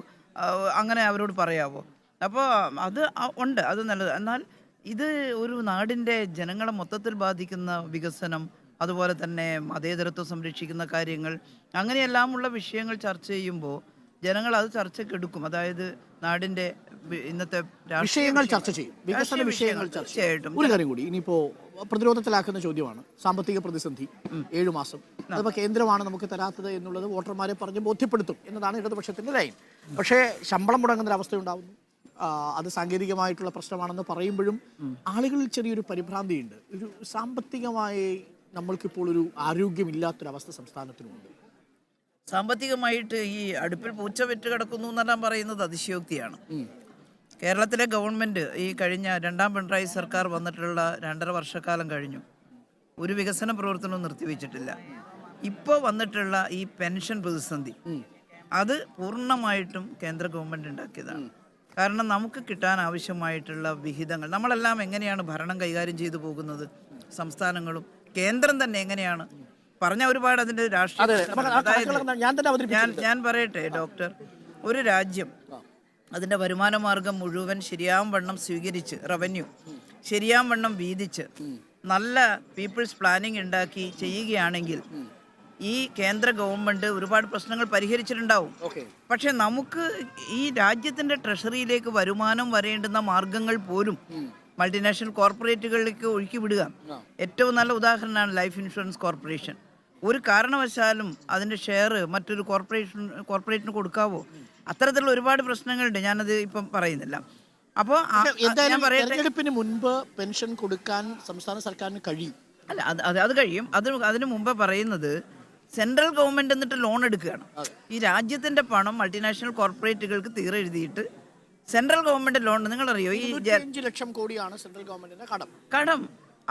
അങ്ങനെ അവരോട് പറയാവോ? അപ്പോൾ അത് ഉണ്ട്. അത് നല്ലത്. എന്നാൽ ഇത് ഒരു നാടിന്റെ ജനങ്ങളെ മൊത്തത്തിൽ ബാധിക്കുന്ന വികസനം അതുപോലെ തന്നെ മതേതരത്വം സംരക്ഷിക്കുന്ന കാര്യങ്ങൾ അങ്ങനെയെല്ലാമുള്ള വിഷയങ്ങൾ ചർച്ച ചെയ്യുമ്പോൾ ജനങ്ങൾ അത് ചർച്ചയ്ക്കെടുക്കും അതായത് നാടിന്റെ ഇന്നത്തെ വിഷയങ്ങൾ ചർച്ച ചെയ്യും. വികസന വിഷയങ്ങൾ ചർച്ച ചെയ്യും. ഒരു കാര്യം കൂടി ഇനിയിപ്പോ പ്രതിരോധത്തിലാക്കുന്ന ചോദ്യമാണ്. സാമ്പത്തിക പ്രതിസന്ധി ഏഴു മാസം. അതിപ്പോ കേന്ദ്രമാണ് നമുക്ക് തരാത്തത് എന്നുള്ളത് വോട്ടർമാരെ പറഞ്ഞ് ബോധ്യപ്പെടുത്തും എന്നതാണ് ഇടതുപക്ഷത്തിന്റെ ലൈൻ. പക്ഷേ ശമ്പളം മുടങ്ങുന്ന ഒരു അവസ്ഥ ഉണ്ടാവുന്നു അത് സാങ്കേതികമായിട്ടുള്ള പ്രശ്നമാണെന്ന് പറയുമ്പോഴും ആളുകളിൽ ചെറിയൊരു പരിഭ്രാന്തിയുണ്ട്. ഒരു സാമ്പത്തികമായി നമ്മൾക്കിപ്പോൾ ഒരു ആരോഗ്യമില്ലാത്തൊരവസ്ഥ സംസ്ഥാനത്തിനുണ്ട് സാമ്പത്തികമായിട്ട് ഈ അടുപ്പിൽ പൂച്ച വെറ്റ് കിടക്കുന്നു എന്നെല്ലാം പറയുന്നത് അതിശയോക്തിയാണ്. കേരളത്തിലെ ഗവൺമെന്റ് ഈ കഴിഞ്ഞ രണ്ടാം പിണറായി സർക്കാർ വന്നിട്ടുള്ള രണ്ടര വർഷക്കാലം കഴിഞ്ഞു. ഒരു വികസന പ്രവർത്തനവും നിർത്തിവെച്ചിട്ടില്ല. ഇപ്പോൾ വന്നിട്ടുള്ള ഈ പെൻഷൻ പ്രതിസന്ധി അത് പൂർണമായിട്ടും കേന്ദ്ര ഗവൺമെന്റ് ഉണ്ടാക്കിയതാണ്. കാരണം നമുക്ക് കിട്ടാൻ ആവശ്യമായിട്ടുള്ള വിഹിതങ്ങൾ നമ്മളെല്ലാം എങ്ങനെയാണ് ഭരണം കൈകാര്യം ചെയ്തു പോകുന്നത്? സംസ്ഥാനങ്ങളും കേന്ദ്രം തന്നെ എങ്ങനെയാണ്? പറഞ്ഞ ഒരുപാട് അതിന്റെ രാഷ്ട്രീയ ഞാൻ പറയട്ടെ ഡോക്ടർ. ഒരു രാജ്യം അതിന്റെ വരുമാനമാർഗം മുഴുവൻ ശരിയാം വണ്ണം സ്വീകരിച്ച് റവന്യൂ ശരിയാം വണ്ണം വീതിച്ച് നല്ല പീപ്പിൾസ് പ്ലാനിംഗ് ഉണ്ടാക്കി ചെയ്യുകയാണെങ്കിൽ ഈ കേന്ദ്ര ഗവൺമെന്റ് ഒരുപാട് പ്രശ്നങ്ങൾ പരിഹരിച്ചിട്ടുണ്ടാവും. പക്ഷെ നമുക്ക് ഈ രാജ്യത്തിന്റെ ട്രഷറിയിലേക്ക് വരുമാനം വരേണ്ടുന്ന മാർഗങ്ങൾ പോലും മൾട്ടിനാഷണൽ കോർപ്പറേറ്റുകളിലേക്ക് ഒഴുക്കി വിടുക. ഏറ്റവും നല്ല ഉദാഹരണമാണ് ലൈഫ് ഇൻഷുറൻസ് കോർപ്പറേഷൻ. ഒരു കാരണവശാലും അതിന്റെ ഷെയർ മറ്റൊരു കോർപ്പറേഷൻ കോർപ്പറേറ്റിന് കൊടുക്കാവോ? അത്തരത്തിലുള്ള ഒരുപാട് പ്രശ്നങ്ങളുണ്ട്. ഞാനത് ഇപ്പം പറയുന്നില്ല. അപ്പോൾ തെരഞ്ഞെടുപ്പിന് മുൻപ് പെൻഷൻ കൊടുക്കാൻ സംസ്ഥാന സർക്കാരിന് കഴിയും. അല്ല അത് അത് അത് കഴിയും. അത് അതിന് മുമ്പ് പറയുന്നത് സെൻട്രൽ ഗവൺമെന്റ് എന്നിട്ട് ലോൺ എടുക്കുകയാണ്. ഈ രാജ്യത്തിന്റെ പണം മൾട്ടിനാഷണൽ കോർപ്പറേറ്റുകൾക്ക് തീരെ എഴുതിയിട്ട് സെൻട്രൽ ഗവൺമെന്റ് ലോൺ നിങ്ങളറിയോ? ഈ ലക്ഷം കോടിയാണ് സെൻട്രൽ ഗവൺമെന്റിന്റെ കടം. കടം.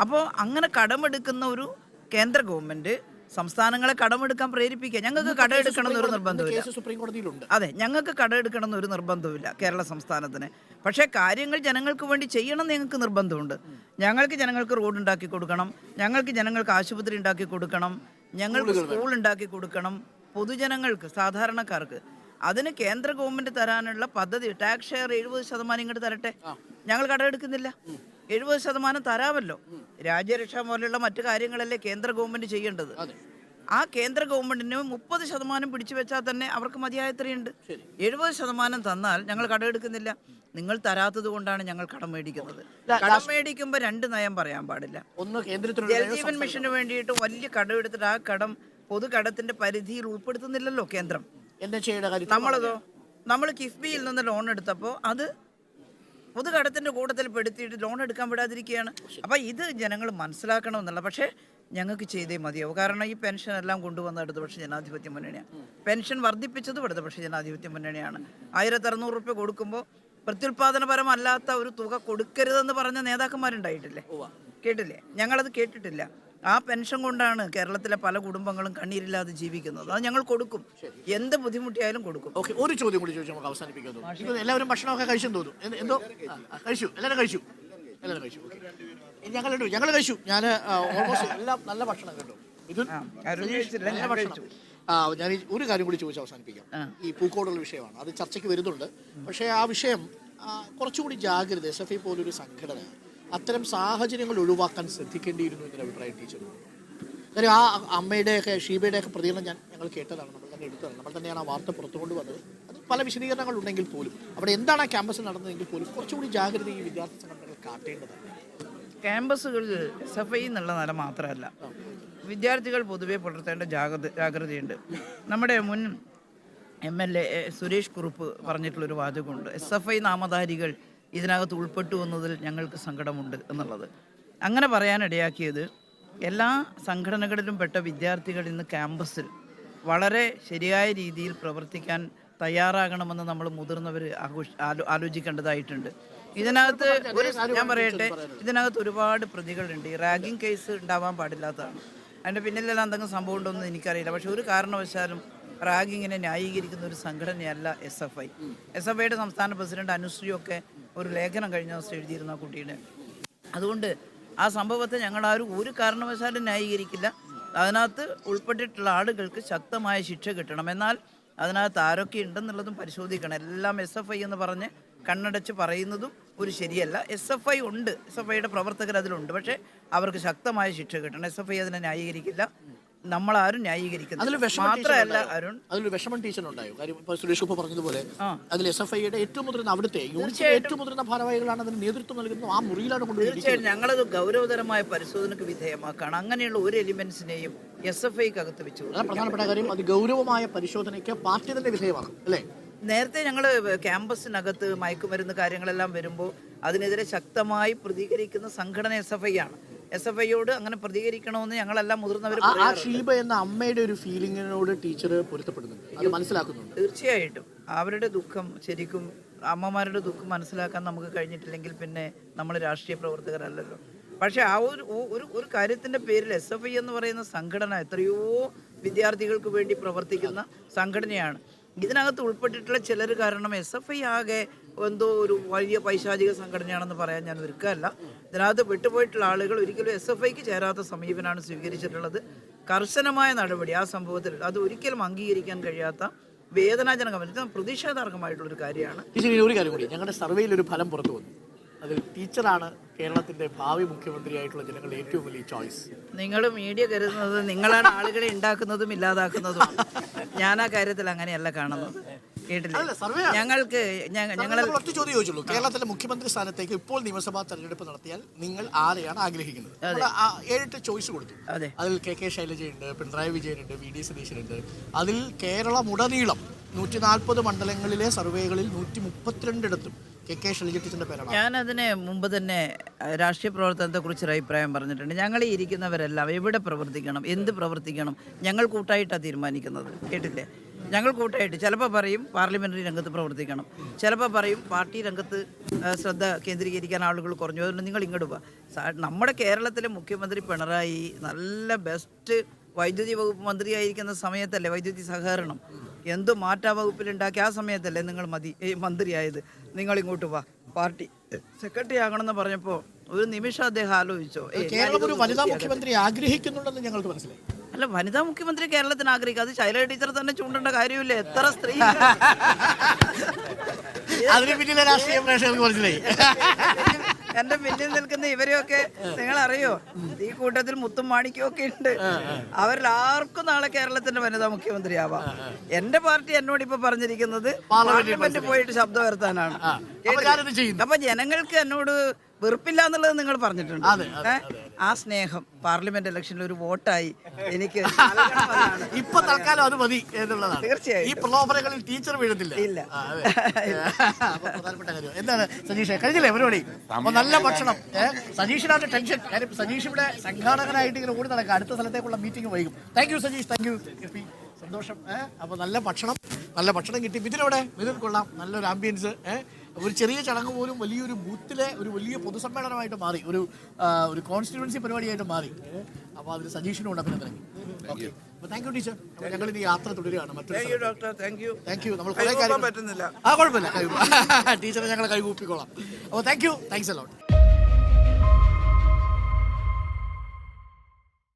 അപ്പോൾ അങ്ങനെ കടമെടുക്കുന്ന ഒരു കേന്ദ്ര ഗവൺമെന്റ് സംസ്ഥാനങ്ങളെ കടമെടുക്കാൻ പ്രേരിപ്പിക്കുക. ഞങ്ങൾക്ക് കട എടുക്കണം എന്നൊരു നിർബന്ധമില്ല അതെ ഞങ്ങൾക്ക് കടമെടുക്കണം എന്നൊരു നിർബന്ധമില്ല കേരള സംസ്ഥാനത്തിന്. പക്ഷേ കാര്യങ്ങൾ ജനങ്ങൾക്ക് വേണ്ടി ചെയ്യണം ഞങ്ങൾക്ക് നിർബന്ധമുണ്ട്. ഞങ്ങൾക്ക് ജനങ്ങൾക്ക് റോഡ് ഉണ്ടാക്കി കൊടുക്കണം. ഞങ്ങൾക്ക് ജനങ്ങൾക്ക് ആശുപത്രി ഉണ്ടാക്കി കൊടുക്കണം. ഞങ്ങൾക്ക് സ്കൂൾ ഉണ്ടാക്കി കൊടുക്കണം. പൊതുജനങ്ങൾക്ക് സാധാരണക്കാർക്ക്. അതിന് കേന്ദ്ര ഗവൺമെന്റ് തരാനുള്ള പദ്ധതി ടാക്സ് ഷെയർ എഴുപത് ശതമാനം ഇങ്ങോട്ട് തരട്ടെ? ഞങ്ങൾ കടമെടുക്കുന്നില്ല എഴുപത് ശതമാനം തരാമല്ലോ. രാജ്യരക്ഷ പോലെയുള്ള മറ്റു കാര്യങ്ങളല്ലേ കേന്ദ്ര ഗവൺമെന്റ് ചെയ്യേണ്ടത്? ആ കേന്ദ്ര ഗവൺമെന്റിന് മുപ്പത് ശതമാനം പിടിച്ചു വെച്ചാൽ തന്നെ അവർക്ക് മതിയായത്രയുണ്ട് എഴുപത് ശതമാനം തന്നാൽ ഞങ്ങൾ കടമെടുക്കുന്നില്ല നിങ്ങൾ തരാത്തത് കൊണ്ടാണ് ഞങ്ങൾ കടം മേടിക്കുന്നത്. കടം മേടിക്കുമ്പോൾ രണ്ട് നയം പറയാൻ പാടില്ല. ഒന്ന് ജലജീവൻ മിഷന് വേണ്ടിയിട്ട് വലിയ കടം എടുത്തിട്ട് ആ കടം പൊതു കടത്തിന്റെ പരിധിയിൽ ഉൾപ്പെടുത്തുന്നില്ലല്ലോ കേന്ദ്രം. നമ്മളതോ? നമ്മൾ കിഫ്ബിയിൽ നിന്ന് ലോൺ എടുത്തപ്പോൾ അത് പൊതുകടത്തിന്റെ കൂട്ടത്തിൽ പെടുത്തിയിട്ട് ലോൺ എടുക്കാൻ വിടാതിരിക്കുകയാണ്. അപ്പോൾ ഇത് ജനങ്ങൾ മനസ്സിലാക്കണം എന്നുള്ള പക്ഷേ ഞങ്ങൾക്ക് ചെയ്തേ മതിയാവും. കാരണം ഈ പെൻഷൻ എല്ലാം കൊണ്ടുവന്ന പക്ഷേ ജനാധിപത്യ മുന്നണിയാണ് പെൻഷൻ വർദ്ധിപ്പിച്ചത് പക്ഷേ ജനാധിപത്യ മുന്നണിയാണ്. ആയിരത്തി അറുന്നൂറ് റുപ്യ കൊടുക്കുമ്പോൾ പ്രത്യുൽപാദനപരമല്ലാത്ത ഒരു തുക കൊടുക്കരുതെന്ന് പറഞ്ഞ നേതാക്കന്മാരുണ്ടായിട്ടില്ലേ? കേട്ടില്ലേ? ഞങ്ങളത് കേട്ടിട്ടില്ല. ആ പെൻഷൻ കൊണ്ടാണ് കേരളത്തിലെ പല കുടുംബങ്ങളും കണ്ണീരില്ലാതെ ജീവിക്കുന്നത്. അത് ഞങ്ങൾ കൊടുക്കും. എന്ത് ബുദ്ധിമുട്ടിയാലും കൊടുക്കും. ഓക്കെ ഒരു ചോദ്യം കൂടി ചോദിച്ചു നമുക്ക് അവസാനിപ്പിക്കാൻ തോന്നുന്നു എല്ലാവരും ഭക്ഷണമൊക്കെ കഴിച്ചെന്ന് തോന്നുന്നു എന്ത്- എന്തോ? ആ, ആ, കഴിച്ചു. എല്ലാവരും കഴിച്ചു. എല്ലാവരും കഴിച്ചു. ഓക്കെ. ഞങ്ങൾ കേട്ടു ഞങ്ങൾ കഴിച്ചു. ഞാൻ ഓൾമോസ്റ്റ് എല്ലാം നല്ല ഭക്ഷണം കേട്ടു അരുൺ കഴിച്ചില്ല, നല്ല ഞാൻ ഭക്ഷണം ആ ഞാൻ ഈ ഒരു കാര്യം കൂടി ചോദിച്ച് അവസാനിപ്പിക്കാം. ഈ പൂക്കോടുള്ള വിഷയമാണ്. അത് ചർച്ചയ്ക്ക് വരുന്നുണ്ട്. പക്ഷേ ആ വിഷയം ആ, കുറച്ചുകൂടി ജാഗ്രത എസ് എഫ് ഐ പോലൊരു സംഘടന അത്തരം സാഹചര്യങ്ങൾ ഒഴിവാക്കാൻ ശ്രദ്ധിക്കേണ്ടിയിരുന്നു എന്നൊരു അഭിപ്രായം ടീച്ചർ. കാര്യം ആ അമ്മയുടെയൊക്കെ ഷീബയുടെയൊക്കെ പ്രതികരണം ഞാൻ ഞങ്ങൾ കേട്ടതാണ്. നമ്മൾ തന്നെ എടുത്തതാണ്. നമ്മൾ തന്നെയാണ് ആ വാർത്ത പുറത്തു കൊണ്ടുവന്നത്. അത് പല വിശദീകരണങ്ങൾ ഉണ്ടെങ്കിൽ പോലും അവിടെ എന്താണ് ആ ക്യാമ്പസിൽ നടന്നതെങ്കിൽ പോലും കുറച്ചുകൂടി ജാഗ്രത ഈ വിദ്യാർത്ഥി സംഘടനകൾ കാട്ടേണ്ടതാണ്. ക്യാമ്പസുകളിൽ സഫൈ എന്നുള്ള നില മാത്രമല്ല. വിദ്യാർത്ഥികൾ പൊതുവെ പുലർത്തേണ്ട ജാഗ്രത ജാഗ്രതയുണ്ട്. നമ്മുടെ മുൻ M L A Suresh Kurup പറഞ്ഞിട്ടുള്ളൊരു വാചകമുണ്ട്. എസ് എഫ് ഐ നാമധാരികൾ ഇതിനകത്ത് ഉൾപ്പെട്ടു വന്നതിൽ ഞങ്ങൾക്ക് സങ്കടമുണ്ട് എന്നുള്ളത്. അങ്ങനെ പറയാനിടയാക്കിയത് എല്ലാ സംഘടനകളിലും പെട്ട വിദ്യാർത്ഥികൾ ഇന്ന് ക്യാമ്പസിൽ വളരെ ശരിയായ രീതിയിൽ പ്രവർത്തിക്കാൻ തയ്യാറാകണമെന്ന് നമ്മൾ മുതിർന്നവർ ആഘോഷ ആലോ ആലോചിക്കേണ്ടതായിട്ടുണ്ട്. ഇതിനകത്ത് ഒരു ഞാൻ പറയട്ടെ ഇതിനകത്ത് ഒരുപാട് പ്രതികളുണ്ട്. ഈ റാഗിങ് കേസ് ഉണ്ടാവാൻ പാടില്ലാത്തതാണ്. അതിന്റെ പിന്നിലെല്ലാം എന്തെങ്കിലും സംഭവം ഉണ്ടോ എന്ന് എനിക്കറിയില്ല. പക്ഷെ ഒരു കാരണവശാലും റാഗിങ്ങിനെ ന്യായീകരിക്കുന്ന ഒരു സംഘടനയല്ല S F I. S F ഐയുടെ സംസ്ഥാന പ്രസിഡന്റ് അനുശ്രീയൊക്കെ ഒരു ലേഖനം കഴിഞ്ഞ ദിവസം എഴുതിയിരുന്ന കുട്ടിയുടെ. അതുകൊണ്ട് ആ സംഭവത്തെ ആരും ഒരു കാരണവശാലും ന്യായീകരിക്കില്ല. അതിനകത്ത് ഉൾപ്പെട്ടിട്ടുള്ള ആളുകൾക്ക് ശക്തമായ ശിക്ഷ കിട്ടണം. എന്നാൽ അതിനകത്ത് ആരൊക്കെ ഉണ്ടെന്നുള്ളതും പരിശോധിക്കണം. എല്ലാം എസ് എഫ് ഐ എന്ന് പറഞ്ഞ് കണ്ണടച്ച് പറയുന്നതും ഒരു ശരിയല്ല. എസ് എഫ് ഐ ഉണ്ട്. എസ് എഫ് ഐയുടെ പ്രവർത്തകർ അതിലുണ്ട്. പക്ഷേ അവർക്ക് ശക്തമായ ശിക്ഷ കിട്ടണം. എസ് എഫ് ഐ അതിനെ ന്യായീകരിക്കില്ല. നമ്മളാരും അതിൽ ന്യായീകരിക്കുന്നില്ല വിഷമം മാത്രമല്ല അരുൺ അതിൽ വിഷമം ടീച്ചർ ഉണ്ടായോ? കാര്യം ഇപ്പൊ സുരേഷ് ഇപ്പൊ പറഞ്ഞതുപോലെ. അതിൽ എസ് എഫ് ഐയുടെ ഏറ്റവും മുതിർന്ന അവിടുത്തെ യൂണിറ്റിലെ ഏറ്റവും മുതിർന്ന ഭാരവാഹികളാണ് അതിന് നേതൃത്വം നൽകുന്നത്. ആ മുറിയിലാണ് കൊണ്ടുപോയി ഞങ്ങളത് ഗൗരവതരമായ പരിശോധനക്ക് വിധേയമാക്കുകയാണ്. അങ്ങനെയുള്ള ഒരു എലിമെന്റ്സിനെയും എസ് എഫ് ഐക്ക് അകത്ത് വെച്ചു പ്രധാനപ്പെട്ട കാര്യം അത് ഗൗരവമായ പരിശോധനയ്ക്ക് പാർട്ടി തന്നെ വിധേയമാണ് അല്ലേ? നേരത്തെ ഞങ്ങൾ ക്യാമ്പസിനകത്ത് മയക്കുമരുന്ന് കാര്യങ്ങളെല്ലാം വരുമ്പോൾ അതിനെതിരെ ശക്തമായി പ്രതികരിക്കുന്ന സംഘടന എസ് എഫ് ഐ ആണ് എസ് എഫ് ഐയോട് അങ്ങനെ പ്രതികരിക്കണമെന്ന് ഞങ്ങളെല്ലാം മുതിർന്നവർ ആ- ഷീബ എന്ന അമ്മയുടെ ഒരു ഫീലിങ്ങിനോട് ടീച്ചർ പൊരുത്തപ്പെടുന്നുണ്ട്. അത് മനസ്സിലാക്കുന്നുണ്ട്. തീർച്ചയായിട്ടും. അവരുടെ ദുഃഖം ശരിക്കും അമ്മമാരുടെ ദുഃഖം മനസ്സിലാക്കാൻ നമുക്ക് കഴിഞ്ഞിട്ടില്ലെങ്കിൽ പിന്നെ നമ്മൾ രാഷ്ട്രീയ പ്രവർത്തകരല്ലല്ലോ. പക്ഷെ ആ ഒരു ഒരു ഒരു കാര്യത്തിന്റെ പേരിൽ എസ് എഫ് ഐ എന്ന് പറയുന്ന സംഘടന എത്രയോ വിദ്യാർത്ഥികൾക്ക് വേണ്ടി പ്രവർത്തിക്കുന്ന സംഘടനയാണ്. ഇതിനകത്ത് ഉൾപ്പെട്ടിട്ടുള്ള ചിലർ കാരണം എസ് എഫ് ഐ ആകെ എന്തോ ഒരു വലിയ പൈശാചിക സംഘടനയാണെന്ന് പറയാൻ ഞാൻ ഒരുക്കമല്ല. ഇതിനകത്ത് വിട്ടുപോയിട്ടുള്ള ആളുകൾ ഒരിക്കലും എസ് എഫ് ഐക്ക് ചേരാത്ത സമീപനമാണ് സ്വീകരിച്ചിട്ടുള്ളത്. കർശനമായ നടപടി ആ സംഭവത്തിൽ അത് ഒരിക്കലും അംഗീകരിക്കാൻ കഴിയാത്ത വേദനാജനകമല്ല. പ്രതിഷേധാർഹമായിട്ടുള്ള ഒരു കാര്യമാണ്. ഒരു കാര്യം കൂടി. ഞങ്ങളുടെ സർവേയിൽ ഒരു ഫലം പുറത്തു വന്നു. അതിൽ ടീച്ചറാണ് കേരളത്തിന്റെ ഭാവി മുഖ്യമന്ത്രിയായിട്ടുള്ള ജനങ്ങളുടെ ഏറ്റവും വലിയ ചോയ്സ് നിങ്ങൾ മീഡിയ കരുതുന്നത് നിങ്ങളാണ് ആളുകളെ ഉണ്ടാക്കുന്നതും ഇല്ലാതാക്കുന്നതും. ഞാൻ ആ കാര്യത്തിൽ അങ്ങനെയല്ല കാണുന്നത്. കേട്ടില്ലേ ഞങ്ങൾക്ക് ഞങ്ങ- ഞങ്ങൾ ഞങ്ങൾ ഒറ്റ ചോദ്യം ചോദിച്ചുള്ളൂ. കേരളത്തിലെ മുഖ്യമന്ത്രി സ്ഥാനത്തേക്ക് ഇപ്പോൾ നിയമസഭാ തെരഞ്ഞെടുപ്പ് നടത്തിയാൽ നിങ്ങൾ ആരെയാണ് ആഗ്രഹിക്കുന്നത്? ഏഴെട്ട് ചോയ്സ് കൊടുത്തു. അതെ. അതിൽ കെ കെ ശൈലജയുണ്ട് പിണറായി വിജയനുണ്ട് വി ഡി സതീശനുണ്ട്. അതിൽ കേരളമുടനീളം നൂറ്റി നാൽപ്പത് മണ്ഡലങ്ങളിലെ സർവേകളിൽ നൂറ്റി മുപ്പത്തിരണ്ടിടത്തും കെ കെ ശൈലജ ടീച്ചറിന്റെ പേരാണ്. ഞാൻ അതിന് മുമ്പ് തന്നെ രാഷ്ട്രീയ പ്രവർത്തനത്തെ കുറിച്ചൊരു അഭിപ്രായം പറഞ്ഞിട്ടുണ്ട്. ഞങ്ങൾ ഈ ഇരിക്കുന്നവരെല്ലാം എവിടെ പ്രവർത്തിക്കണം എന്ത് പ്രവർത്തിക്കണം ഞങ്ങൾ കൂട്ടായിട്ടാണ് തീരുമാനിക്കുന്നത്. കേട്ടില്ലേ? ഞങ്ങൾ കൂട്ടായിട്ട് ചിലപ്പോൾ പറയും പാർലമെന്ററി രംഗത്ത് പ്രവർത്തിക്കണം. ചിലപ്പോൾ പറയും പാർട്ടി രംഗത്ത് ശ്രദ്ധ കേന്ദ്രീകരിക്കാൻ ആളുകൾ കുറഞ്ഞു അതുകൊണ്ട് നിങ്ങൾ ഇങ്ങോട്ട് പോവാ നമ്മുടെ കേരളത്തിലെ മുഖ്യമന്ത്രി പിണറായി നല്ല ബെസ്റ്റ് വൈദ്യുതി വകുപ്പ് മന്ത്രിയായിരിക്കുന്ന സമയത്തല്ലേ വൈദ്യുതി സഹകരണം? എന്ത് മാറ്റാ വകുപ്പിലുണ്ടാക്കി? ആ സമയത്തല്ലേ നിങ്ങൾ മതി ഈ മന്ത്രിയായത്. നിങ്ങൾ ഇങ്ങോട്ട് വാ. പാർട്ടി സെക്രട്ടറി ആകണമെന്ന് പറഞ്ഞപ്പോൾ ഒരു നിമിഷം അദ്ദേഹം ആലോചിച്ചോ. കേരളം ഒരു വനിതാ മുഖ്യമന്ത്രി ആഗ്രഹിക്കുന്നുണ്ടെന്ന് ഞങ്ങൾക്ക് മനസ്സിലായി. അല്ല വനിതാ മുഖ്യമന്ത്രി കേരളത്തിന് ആഗ്രഹിക്കുക അത് ശൈല ടീച്ചർ തന്നെ ചൂണ്ടേണ്ട കാര്യമില്ല? എത്ര സ്ത്രീ അതിന് പിന്നിലെ രാഷ്ട്രീയ പ്രേക്ഷകർക്ക് മനസ്സിലായി. എന്റെ പിന്നിൽ നിൽക്കുന്ന ഇവരെയൊക്കെ നിങ്ങൾ അറിയോ ഈ കൂട്ടത്തിൽ മുത്തും മാണിക്കും ഒക്കെ ഉണ്ട്. അവരിൽ ആർക്കും നാളെ കേരളത്തിന്റെ വനിതാ മുഖ്യമന്ത്രിയാവാം. എന്റെ പാർട്ടി എന്നോട് ഇപ്പൊ പറഞ്ഞിരിക്കുന്നത് പാർലമെന്റ് പോയിട്ട് ശബ്ദം ഉയർത്താനാണ് അപ്പൊ ജനങ്ങൾക്ക് എന്നോട് വെറുപ്പില്ല എന്നുള്ളത് നിങ്ങൾ പറഞ്ഞിട്ടുണ്ട്. അതെ, അതെ, ആ സ്നേഹം പാർലമെന്റ് ഇലക്ഷനിൽ ഒരു വോട്ടായി. എനിക്ക്. ഇപ്പൊ തൽക്കാലം അത് മതി എന്നുള്ളതാണ്. തീർച്ചയായും. ഈ പ്രലോഭനങ്ങളിൽ ടീച്ചർ വീഴുന്നില്ല ഇല്ല. പ്രധാനപ്പെട്ട കാര്യം. എന്താണ് സജീഷ് കഴിഞ്ഞില്ലേ പരിപാടി? അപ്പൊ നല്ല ഭക്ഷണം. സജീഷിനാണ് ടെൻഷൻ. കാര്യം സജീഷ് ഇവിടെ സംഘാടകനായിട്ട് ഇങ്ങനെ ഓടി നടക്കുക. അടുത്ത സ്ഥലത്തേക്കുള്ള മീറ്റിംഗ് വൈകും. Thank you Sajeesh thank you സന്തോഷം. ഏഹ് അപ്പൊ നല്ല ഭക്ഷണം. നല്ല ഭക്ഷണം കിട്ടി. മിഥുനോടെ മിഥുൻ കൊള്ളാം. നല്ലൊരു ആംബിയൻസ് ഏഹ് ഒരു ചെറിയ ചടങ്ങ് പോലും വലിയൊരു ബൂത്തിലെ ഒരു വലിയ പൊതുസമ്മേളനമായിട്ട് മാറി. ഒരു ഒരു കോൺസ്റ്റിറ്റ്യുവൻസി പരിപാടിയായിട്ട് മാറി. അപ്പോൾ അപ്പൊ അതിന് സജീഷനും ഉണ്ട് അഭിനന്ദനം. Okay thank you teacher. ഞങ്ങൾ ഇനി യാത്ര തുടരുകയാണ് മറ്റൊരു doctor thank you thank you നമ്മൾ കുറേ പറ്റുന്നില്ല. ആ കുഴപ്പമില്ല. ടീച്ചറെ ഞങ്ങൾ കൈകൂപ്പിക്കോളാം. അപ്പോൾ താങ്ക് യു താങ്ക്സ് അലോട്ട്